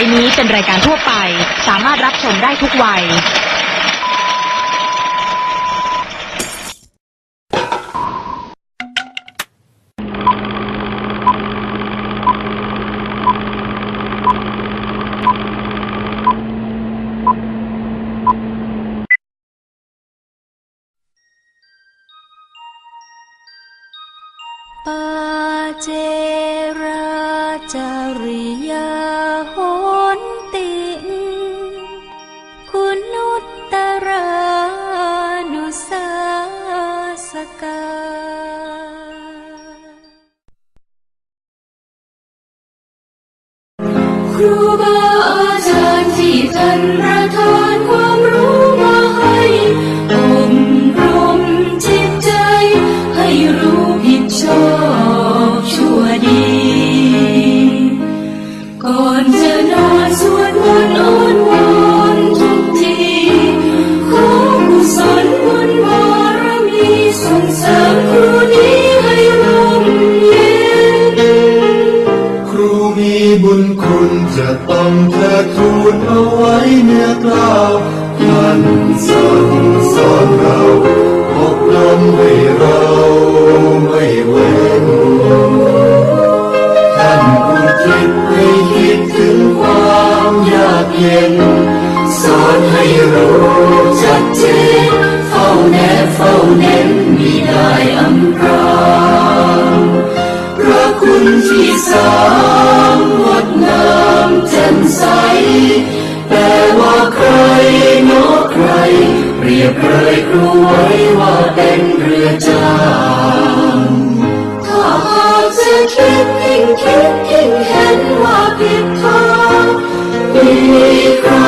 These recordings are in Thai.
ไปนี้เป็นรายการทั่วไป สามารถรับชมได้ทุกวัย ปาเจราจาริยา ประทานความรู้มาให้อบรมจิตใจ ให้รู้ผิดชอบชั่วดี ก่อนจะนอนสวดมนต์อ้อนวอนทุกที ขอกุศลบุญบารมีส่งเสริมครูนี้ให้ร่มเย็น ครูมีบุญคุณ ณจะต้องเทิดทูนเอาไว้เนื้อกล้าวท่านสั่งสอนเราอบรมให้เราไม่เว้นท่านผู้คิดให้คิดถึงความยากเย็น สอนให้รู้จักเจนเฝ้าแนบเฝ้าเน้นมิได้อำพรางพระคุณที่สามงดง แจ่มใส แต่ว่าใครเนอใคร เปรียบเลยครูไว้ว่าเป็นเรือจ้างถ้าหากจะคิดยิ่งคิดยิ่งเห็นว่าผิดทางมีใคร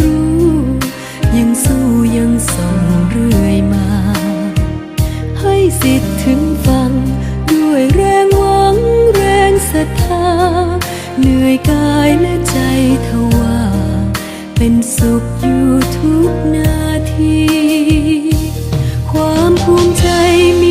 เหนื่อยกายและใจทว่า เป็นสุขอยู่ทุกนาที ความภูมิใจมี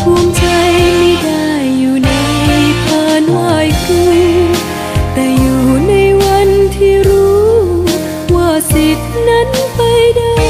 ภูมิใจไม่ได้อยู่ในผ่านวายคืนแต่อยู่ในวันที่รู้ว่าสิทธินั้นไปได้